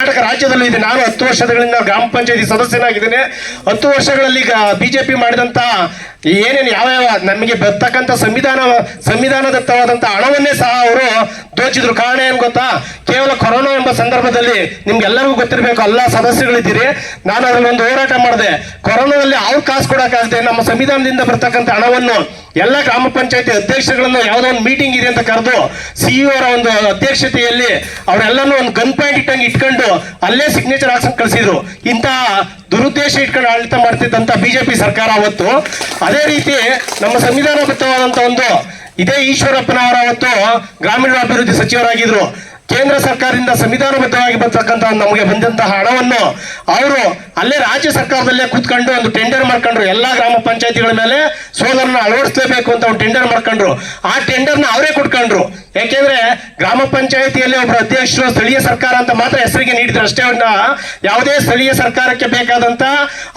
ಕರ್ನಾಟಕ ರಾಜ್ಯದಲ್ಲಿ ಇದೆ. ನಾನು ಹತ್ತು ವರ್ಷಗಳಿಂದ ಗ್ರಾಮ ಪಂಚಾಯತಿ ಸದಸ್ಯನಾಗಿದ್ದೇನೆ. ಹತ್ತು ವರ್ಷಗಳಲ್ಲಿ ಈಗ ಬಿಜೆಪಿ ಮಾಡಿದಂತ ಏನೇನು ಯಾವ ಯಾವ ನಮಗೆ ಬರ್ತಕ್ಕಂಥ ಸಂವಿಧಾನ ಸಂವಿಧಾನದತ್ತವಾದಂಥ ಹಣವನ್ನೇ ಸಹ ಅವರು ದೋಚಿದ್ರು ಕಾರಣ ಏನು ಗೊತ್ತಾ? ಕೇವಲ ಕೊರೋನಾ ಎಂಬ ಸಂದರ್ಭದಲ್ಲಿ ನಿಮ್ಗೆಲ್ಲರಿಗೂ ಗೊತ್ತಿರಬೇಕು ಎಲ್ಲ ಸದಸ್ಯಗಳಿದ್ದೀರಿ ನಾನು ಅದನ್ನೊಂದು ಒಂದು ಹೋರಾಟ ಮಾಡಿದೆ. ಕೊರೋನಾದಲ್ಲಿ ಅವ್ರು ಕಾಸು ಕೊಡೋಕ್ಕಾಗದೆ ನಮ್ಮ ಸಂವಿಧಾನದಿಂದ ಬರ್ತಕ್ಕಂಥ ಹಣವನ್ನು ಎಲ್ಲ ಗ್ರಾಮ ಪಂಚಾಯತಿ ಅಧ್ಯಕ್ಷಗಳನ್ನು ಯಾವುದೋ ಒಂದು ಮೀಟಿಂಗ್ ಇದೆ ಅಂತ ಕರೆದು ಸಿಇಒ ಅವರ ಒಂದು ಅಧ್ಯಕ್ಷತೆಯಲ್ಲಿ ಅವರೆಲ್ಲನೂ ಒಂದು ಗನ್ ಪಾಯಿಂಟ್ ಇಟ್ಟಂಗೆ ಇಟ್ಕೊಂಡು ಅಲ್ಲೇ ಸಿಗ್ನೇಚರ್ ಹಾಕ್ಸಂಗ್ ಕಳಿಸಿದ್ರು. ಇಂತಹ ದುರುದ್ದೇಶ ಇಟ್ಕೊಂಡು ಆಡಳಿತ ಮಾಡ್ತಿದ್ದಂತ ಬಿಜೆಪಿ ಸರ್ಕಾರ ಅವತ್ತು. ಅದೇ ರೀತಿ ನಮ್ಮ ಸಂವಿಧಾನಬದ್ಧವಾದಂತ ಒಂದು ಇದೇ ಈಶ್ವರಪ್ಪನವರ ಅವತ್ತು ಗ್ರಾಮೀಣಾಭಿವೃದ್ಧಿ ಸಚಿವರಾಗಿದ್ರು. ಕೇಂದ್ರ ಸರ್ಕಾರದಿಂದ ಸಂವಿಧಾನಬದ್ಧವಾಗಿ ಬರ್ತಕ್ಕಂಥ ನಮಗೆ ಬಂದಂತಹ ಹಣವನ್ನು ಅವರು ಅಲ್ಲೇ ರಾಜ್ಯ ಸರ್ಕಾರದಲ್ಲೇ ಕೂತ್ಕೊಂಡು ಒಂದು ಟೆಂಡರ್ ಮಾಡ್ಕೊಂಡ್ರು. ಎಲ್ಲಾ ಗ್ರಾಮ ಪಂಚಾಯತಿಗಳ ಮೇಲೆ ಸೋಲರ್ನ ಅಳವಡಿಸಲೇಬೇಕು ಅಂತ ಒಂದು ಟೆಂಡರ್ ಮಾಡ್ಕೊಂಡ್ರು. ಆ ಟೆಂಡರ್ನ ಅವರೇ ಕೊಟ್ಕೊಂಡ್ರು. ಯಾಕೆಂದ್ರೆ ಗ್ರಾಮ ಪಂಚಾಯತಿಯಲ್ಲಿ ಒಬ್ಬ ಅಧ್ಯಕ್ಷರು ಸ್ಥಳೀಯ ಸರ್ಕಾರ ಅಂತ ಮಾತ್ರ ಹೆಸರಿಗೆ ನೀಡಿದ್ರು ಅಷ್ಟೇ ಅವ್ರನ್ನ ಯಾವುದೇ ಸ್ಥಳೀಯ ಸರ್ಕಾರಕ್ಕೆ ಬೇಕಾದಂತ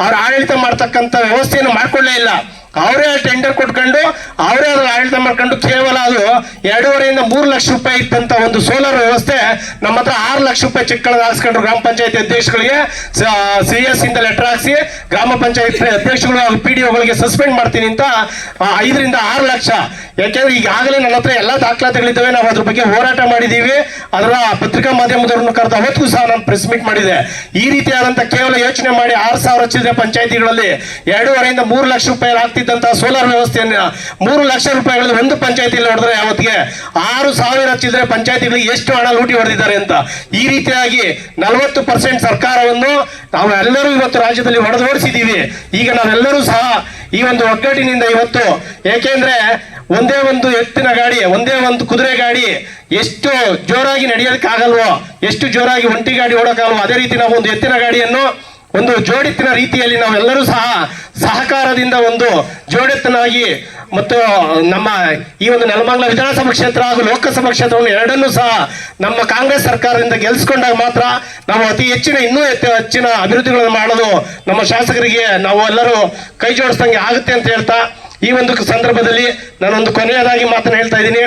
ಅವ್ರ ಆಡಳಿತ ಮಾಡ್ತಕ್ಕಂಥ ವ್ಯವಸ್ಥೆಯನ್ನು ಮಾಡ್ಕೊಳ್ಳೇ ಇಲ್ಲ. ಅವರೇ ಟೆಂಡರ್ ಕೊಟ್ಕೊಂಡು ಅವರೇ ಅದನ್ನ ಆಡಳಿತ ಮಾಡ್ಕೊಂಡು ಕೇವಲ ಅದು ಎರಡೂವರೆಯಿಂದ ಮೂರು ಲಕ್ಷ ರೂಪಾಯಿ ಇದ್ದಂತ ಒಂದು ಸೋಲಾರ್ ವ್ಯವಸ್ಥೆ ನಮ್ಮ ಹತ್ರ ಆರು ಲಕ್ಷ ರೂಪಾಯಿ ಚಿಕ್ಕಳ ಹಾಕ್ಸ್ಕೊಂಡ್ರು ಗ್ರಾಮ ಪಂಚಾಯತಿ ಅಧ್ಯಕ್ಷಗಳಿಗೆ, ಸಿ ಎಸ್ ಇಂದ ಲೆಟರ್ ಹಾಕ್ಸಿ, ಗ್ರಾಮ ಪಂಚಾಯತ್ ಅಧ್ಯಕ್ಷಗಳು ಪಿ ಡಿ ಒಗಳಿಗೆ ಸಸ್ಪೆಂಡ್ ಮಾಡ್ತೀನಿ ಅಂತ ಐದರಿಂದ ಆರು ಲಕ್ಷ. ಯಾಕೆಂದ್ರೆ ಈಗಾಗಲೇ ನನ್ನ ಹತ್ರ ಎಲ್ಲಾ ದಾಖಲಾತಿಗಳಿದ್ದಾವೆ. ನಾವು ಅದ್ರ ಬಗ್ಗೆ ಹೋರಾಟ ಮಾಡಿದೀವಿ ಅದರ ಪತ್ರಿಕಾ ಮಾಧ್ಯಮದವರನ್ನು ಕರೆದು ಅವತ್ತಿಗೂ ಸಹ ನಾನು ಪ್ರೆಸ್ ಮೀಟ್ ಮಾಡಿದೆ. ಈ ರೀತಿಯಾದಂತ ಕೇವಲ ಯೋಚನೆ ಮಾಡಿ ಆರು ಸಾವಿರ ಚಿಲ್ಲರೆ ಪಂಚಾಯತಿಗಳಲ್ಲಿ ಎರಡೂವರೆಯಿಂದ ಮೂರು ಲಕ್ಷ ರೂಪಾಯಿ ಆಗ್ತಿದ್ದಂತಹ ಸೋಲಾರ್ ವ್ಯವಸ್ಥೆಯನ್ನ ಮೂರು ಲಕ್ಷ ರೂಪಾಯಿಗಳಲ್ಲಿ ಒಂದು ಪಂಚಾಯತಿಯಲ್ಲಿ ಹೊಡೆದ್ರೆ ಯಾವತ್ತಿಗೆ ಆರು ಸಾವಿರ ಚಿಲ್ಲರೆ ಪಂಚಾಯತಿಗಳಿಗೆ ಎಷ್ಟು ಹಣ ಲೂಟಿ ಹೊಡೆದಿದ್ದಾರೆ ಅಂತ. ಈ ರೀತಿಯಾಗಿ ನಲವತ್ತು ಪರ್ಸೆಂಟ್ ಸರ್ಕಾರವನ್ನು ನಾವು ಎಲ್ಲರೂ ಇವತ್ತು ರಾಜ್ಯದಲ್ಲಿ ಹೊಡೆದೋಡಿಸಿದ್ದೀವಿ. ಈಗ ನಾವೆಲ್ಲರೂ ಸಹ ಈ ಒಂದು ಒಗ್ಗಟ್ಟಿನಿಂದ ಇವತ್ತು, ಏಕೆಂದ್ರೆ ಒಂದೇ ಒಂದು ಎತ್ತಿನ ಗಾಡಿ, ಒಂದೇ ಒಂದು ಕುದುರೆ ಗಾಡಿ ಎಷ್ಟು ಜೋರಾಗಿ ನಡೆಯೋದಕ್ಕಾಗಲ್ವೋ, ಎಷ್ಟು ಜೋರಾಗಿ ಒಂಟಿ ಗಾಡಿ ಓಡೋಕ್ಕಾಗಲ್ವೋ, ಅದೇ ರೀತಿ ನಾವು ಒಂದು ಎತ್ತಿನ ಗಾಡಿಯನ್ನು ಒಂದು ಜೋಡೆತ್ತಿನ ರೀತಿಯಲ್ಲಿ ನಾವೆಲ್ಲರೂ ಸಹ ಸಹಕಾರದಿಂದ ಒಂದು ಜೋಡೆತ್ತನಾಗಿ ಮತ್ತು ನಮ್ಮ ಈ ಒಂದು ನೆಲಮಂಗಲ ವಿಧಾನಸಭಾ ಕ್ಷೇತ್ರ ಹಾಗೂ ಲೋಕಸಭಾ ಕ್ಷೇತ್ರವನ್ನು ಎರಡನ್ನೂ ಸಹ ನಮ್ಮ ಕಾಂಗ್ರೆಸ್ ಸರ್ಕಾರದಿಂದ ಗೆಲ್ಸ್ಕೊಂಡಾಗ ಮಾತ್ರ ನಾವು ಅತಿ ಹೆಚ್ಚಿನ ಇನ್ನೂ ಹೆಚ್ಚು- ಹೆಚ್ಚಿನ ಅಭಿವೃದ್ಧಿಗಳನ್ನು ಮಾಡಲು ನಮ್ಮ ಶಾಸಕರಿಗೆ ನಾವು ಎಲ್ಲರೂ ಕೈ ಜೋಡಿಸ್ದಂಗೆ ಆಗುತ್ತೆ ಅಂತ ಹೇಳ್ತಾ ಈ ಒಂದು ಸಂದರ್ಭದಲ್ಲಿ ನಾನೊಂದು ಕೊನೆಯದಾಗಿ ಮಾತನ್ನು ಹೇಳ್ತಾ ಇದ್ದೀನಿ.